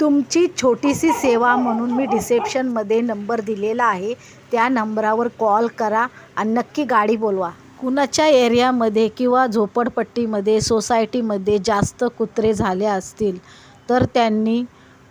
तुमची छोटीशी सेवा म्हणून मी रिसेप्शनमध्ये नंबर दिलेला आहे. त्या नंबरावर कॉल करा आणि नक्की गाडी बोलवा. कुणाच्या एरियामध्ये किंवा झोपडपट्टीमध्ये सोसायटीमध्ये जास्त कुत्रे झाले असतील तर त्यांनी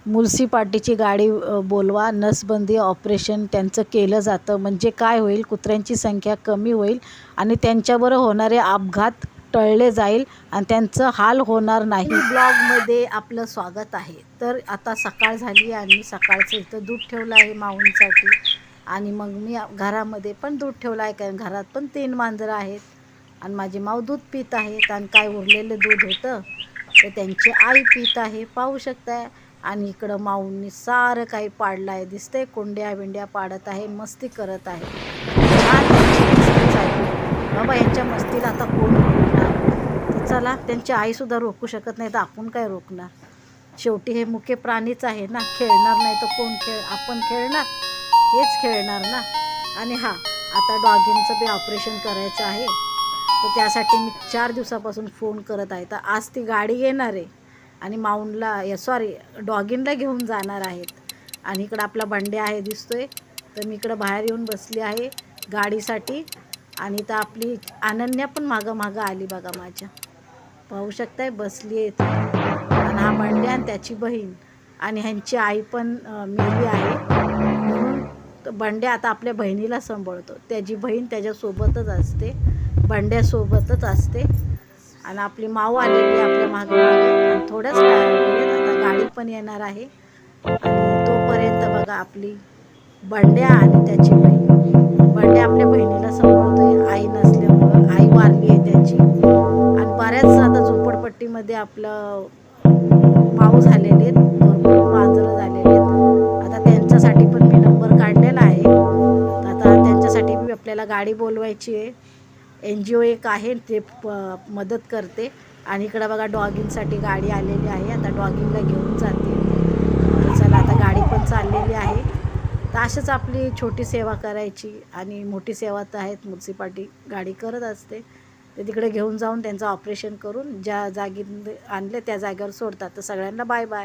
मुन्सिपाल्टीची गाडी बोलवा. नसबंदी ऑपरेशन त्यांचं केलं जातं. म्हणजे काय होईल? कुत्र्यांची संख्या कमी होईल आणि त्यांच्याबरोबर होणारे अपघात टळले जाईल आणि त्यांचं हाल होणार नाही. ब्लॉगमध्ये आपलं स्वागत आहे. तर आता सकाळ झाली आणि सकाळचं इथं दूध ठेवलं आहे माऊंसाठी. आणि मग मी घरामध्ये पण दूध ठेवलं आहे कारण घरात पण तीन मांजरं आहेत. आणि माझी माऊ दूध पित आहेत आणि काय उरलेलं दूध होतं तर त्यांची आई पित आहे. पाहू शकताय. आणि इकडं माऊंनी सारं काही पाडलं आहे दिसतंय कोंड्या बिंड्या पाडत आहे मस्ती करत आहे छान त्यांची मस्ती चालली बाबा यांच्या मस्तीला आता कोण रोखणार माणसाला चला त्यांची आईसुद्धा रोखू शकत नाही. तर आपण काय रोखणार? शेवटी हे मुख्य प्राणीच आहे ना. खेळणार नाही तर कोण खेळ? आपण खेळणार? हेच खेळणार ना. आणि हां आता डॉगिनचं बी ऑपरेशन करायचं आहे. तर त्यासाठी मी चार दिवसापासून फोन करत आहे. तर आज ती गाडी येणार आहे. आणि माऊंडला या सॉरी डॉगिनला घेऊन जाणार आहेत. आणि इकडं आपला बंडे आहे दिसतोय. तर मी इकडं बाहेर येऊन बसली आहे गाडीसाठी. आणि तर आपली अनन्या पण मागं मागं आली बघा माझ्या. पाहू शकताय बसली आहे आणि हा बंड्या आणि त्याची बहीण आणि ह्यांची आई पण अं, मेली आहे. म्हणून बंड्या आता आपल्या बहिणीला सांभाळतो. त्याची बहीण त्याच्यासोबतच असते. बंड्यासोबतच असते. आणि आपली माऊ आलेली आपल्या मागे आणि थोड्याच टायमात आता गाडी पण येणार आहे. आणि तोपर्यंत बघा आपली बंड्या आणि त्याची बहीण. बंड्या आपल्या बहिणीला संभाळ मध्ये आपलं माऊ झालेले आहेत. भरपूर मांजरं झालेले आहेत. आता त्यांच्यासाठी पण मी नंबर काढलेला आहे. आता त्यांच्यासाठी मी आपल्याला गाडी बोलवायची आहे. एन जी ओ एक आहे ते प मदत करते. आणि इकडं बघा डॉगिंगसाठी गाडी आलेली आहे. आता डॉगिंगला घेऊन जाते. चला आता गाडी पण चाललेली आहे. तर अशीच आपली छोटी सेवा करायची. आणि मोठी सेवा तर आहेत म्युन्सिपाल्टी गाडी करत असते. ते तिकडे घेऊन जाऊन त्यांचं ऑपरेशन करून ज्या जागी आणले त्या जागेवर सोडतात. तर सगळ्यांना बाय बाय